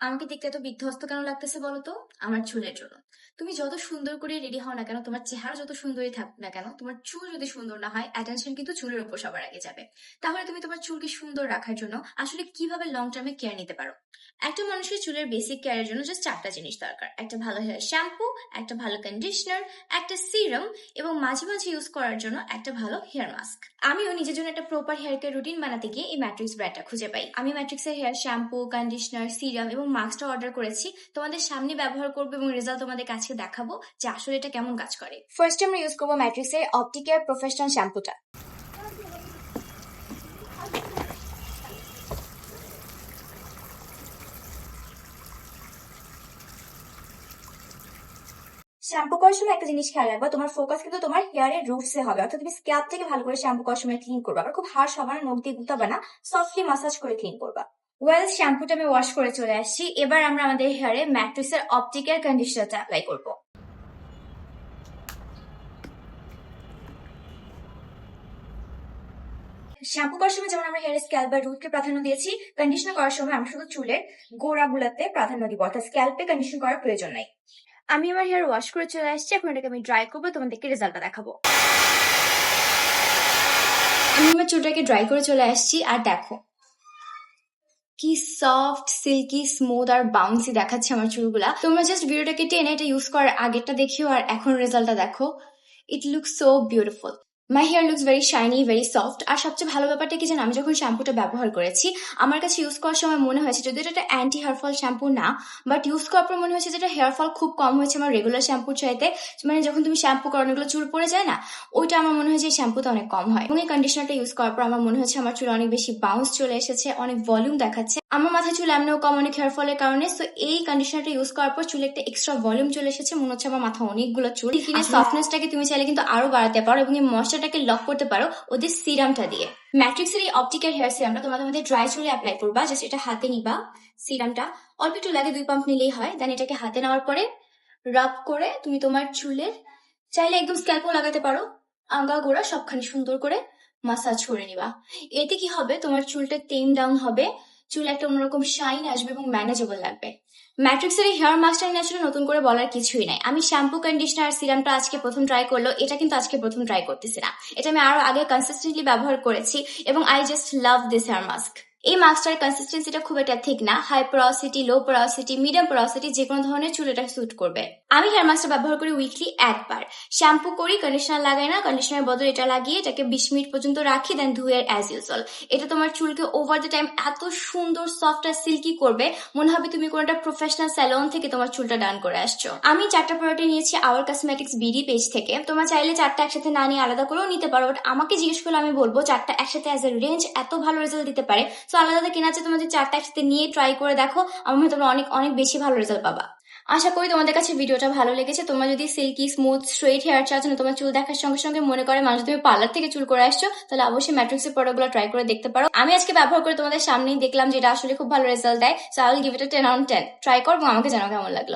আমাকে দেখতে এত বিধ্বস্ত কেন লাগতেছে বলো তো আমার চুলের জন্য। তুমি যত সুন্দর করে রেডি হও না কেন, তোমার চেহারা যত সুন্দরই থাকুক না কেন, তোমার চুল যদি সুন্দর না হয় অ্যাটেনশন কিন্তু চুলের উপর সবার আগে যাবে। তাহলে তুমি তোমার চুলকে সুন্দর রাখার জন্য আসলে কীভাবে লং টার্মে কেয়ার নিতে পারো? একটা মানুষের চুলের বেসিক কেয়ারের জন্য জাস্ট চারটা জিনিস দরকার। একটা ভালো হেয়ার শ্যাম্পু একটা ভালো কন্ডিশনার একটা সিরাম এবং মাঝে মাঝে ইউজ করার জন্য একটা ভালো হেয়ার মাস্ক আমিও নিজের জন্য একটা প্রপার হেয়ার কেয়ার রুটিন বানাতে গিয়ে এই ম্যাট্রিক্স ব্র্যান্ডটা খুঁজে পাই। আমি ম্যাট্রিক্সের হেয়ার শ্যাম্পু কন্ডিশনার সিরাম এবং মাস্কটা অর্ডার করেছি। তোমাদের সামনে ব্যবহার করব এবং রেজাল্ট তোমাদের কাছে দেখাবো যে আসলে এটা কেমন কাজ করে। ফার্স্ট আমরা ইউজ করব ম্যাট্রিক্সের অপটিকেয়ার প্রফেশনাল শ্যাম্পুটা শ্যাম্পু করার সময় একটা জিনিস খেয়াল রাখবা, তোমার ফোকাস কিন্তু তোমার হেয়ারের রুটসে হবে। অর্থাৎ তুমি স্ক্যাপ থেকে ভালো করে শ্যাম্পু করার সময় ক্লিন করবা। খুব হার্শ হবে না নখ দিয়ে গুতাবে না সফটলি মাসাজ করে ক্লিন করবা। ওয়েল শ্যাম্পুটা আমি ওয়াশ করে চলে আসছি। এবার আমরা আমাদের হেয়ারে ম্যাট্রিক্সের অপটিক্যাল কন্ডিশনারটা অ্যাপ্লাই করব। শ্যাম্পু করার সময় যেমন আমরা হেয়ার স্ক্যাল্প বা রুটকে প্রাধান্য দিয়েছি কন্ডিশনার করার সময় আমরা শুধু চুলের গোড়াগুলোতে প্রাধান্য দিব, অর্থাৎ স্ক্যাল্পে কন্ডিশন করার প্রয়োজন নাই। আমি আমার হেয়ার ওয়াশ করে চলে আসছি, এখন এটাকে আমি ড্রাই করব, তোমাদেরকে রেজাল্টটা দেখাবো। আমি আমার চুলটাকে ড্রাই করে চলে আসছি, আর দেখো কি সফট সিল্কি স্মুথ আর বাউন্সি দেখাচ্ছে আমার চুলগুলা। তোমরা জাস্ট ভিডিওটাকে টেনে এটা ইউজ করার আগেরটা দেখিও আর এখন রেজাল্টটা দেখো। It look so beautiful my hair looks very shiny very soft আর সবচেয়ে ভালো ব্যাপারটা কি জানো? আমি যখন শ্যাম্পুটা ব্যবহার করেছি আমার কাছে ইউজ করার সময় মনে হয়েছে যদি এটা অ্যান্টি হেয়ার ফল শ্যাম্পু না বাট ইউজ করার পর মনে হয়েছে যেটা হেয়ার ফল খুব কম হয়েছে আমার রেগুলার শ্যাম্পুর চাইতে। মানে যখন তুমি শ্যাম্পু করো অনেকগুলো চুল পড়ে যায় না ওইটা আমার মনে হয়েছে যে শ্যাম্পুতে অনেক কম হয়। এবং এই কন্ডিশনারটা ইউজ করার পর আমার মনে হচ্ছে আমার চুল অনেক বেশি বাউন্স চলে এসেছে অনেক ভলিউম দেখাচ্ছে। আমার মাথায় চুল এমনিও কম অনেক হেয়ারফলের কারণে সো এই কন্ডিশনারটা ইউজ করার পর চুলে একটা এক্সট্রা ভলিউম চলে এসেছে মনে হচ্ছে আমার মাথা অনেকগুলো চুল। সফটনেসটাকে তুমি চাইলে কিন্তু আরও বাড়াতে পারো এবং এই ময়শ্চারটাকে লক করতে পারো ওদের সিরামটা দিয়ে। ম্যাট্রিক্সের এই অপটিক্যাল হেয়ার সিরামটা তোমরা তোমাদের ড্রাই চুলে অ্যাপ্লাই করবা জাস্ট এটা হাতে নিবা সিরামটা অল্প একটু লাগে দুই পাম্প নিলেই হয় দেন এটাকে হাতে নেওয়ার পরে রাব করে তুমি তোমার চুলের চাইলে একদম স্ক্যাল্পও লাগাতে পারো, আঙ্গা গোড়া সবখানে সুন্দর করে মাসাজ করে নিবা। এতে কি হবে? তোমার চুলটা টেম ডাউন হবে চুল একটা অন্যরকম শাইন আসবে এবং ম্যানেজেবল লাগবে। ম্যাট্রিক্সের হেয়ার মাস্টার নিয়ে আসলে নতুন করে বলার কিছুই নাই। আমি শ্যাম্পু কন্ডিশনার সিরামটা আজকে প্রথম ট্রাই করল, এটা কিন্তু আজকে প্রথম ট্রাই করতেছি না। এটা আমি আরও আগে কনসিস্টেন্টলি ব্যবহার করেছি এবং I just love this hair mask এই মাস্কটার কনসিস্টেন্সিটা খুব একটা ঠিক না। হাই পরাসিটি লো পরাসিটি মিডিয়াম পরাসিটি যে কোনো ধরনের চুল এটা স্যুট করবে। আমি হেয়ার মাস্কটা ব্যবহার করি উইকলি একবার। শ্যাম্পু করি কন্ডিশনার লাগাই না কন্ডিশনার বদলে এটা লাগিয়ে এটাকে বিশ মিনিট পর্যন্ত রাখি দেন ধুয়ে অ্যাজ ইউজুয়াল এটা তোমার চুলকে ওভার দ্য টাইম এত সুন্দর সফট আর সিল্কি করবে, মনে হবে তুমি কোনো একটা প্রফেশনাল স্যালন থেকে তোমার চুলটা ডান করে আসছো। আমি চারটা প্রোডাক্ট নিয়েছি আওয়ার কসমেটিক্স বিডি পেজ থেকে। তোমরা চাইলে চারটা একসাথে না নিয়ে আলাদা করেও নিতে পারো বাট আমাকে জিজ্ঞেস করলে আমি বলব, চারটা একসাথে অ্যাজ এ রেঞ্জ এত ভালো রেজাল্ট দিতে পারে সো আলাদা কেনা আছে তোমাদের চারটা একসাথে নিয়ে ট্রাই করে দেখো, আমার মনে তোমরা অনেক অনেক বেশি ভালো রেজাল্ট পাবা। আশা করি তোমাদের কাছে ভিডিওটা ভালো লেগেছে। তোমরা যদি সিল্কি স্মুথ স্ট্রেট হেয়ার চাও, যেন তোমার চুল দেখার সঙ্গে সঙ্গে মনে করে মানুষ তুমি পার্লার থেকে চুল করে আসছো, তাহলে অবশ্যই ম্যাট্রিক্সের প্রোডাক্টগুলো ট্রাই করে দেখতে পারো। আমি আজকে ব্যবহার করে তোমাদের সামনেই দেখলাম যে এটা আসলে খুব ভালো রেজাল্ট দেয়। So I will give it ten on ten try করব, আমাকে জানাও কেমন লাগল।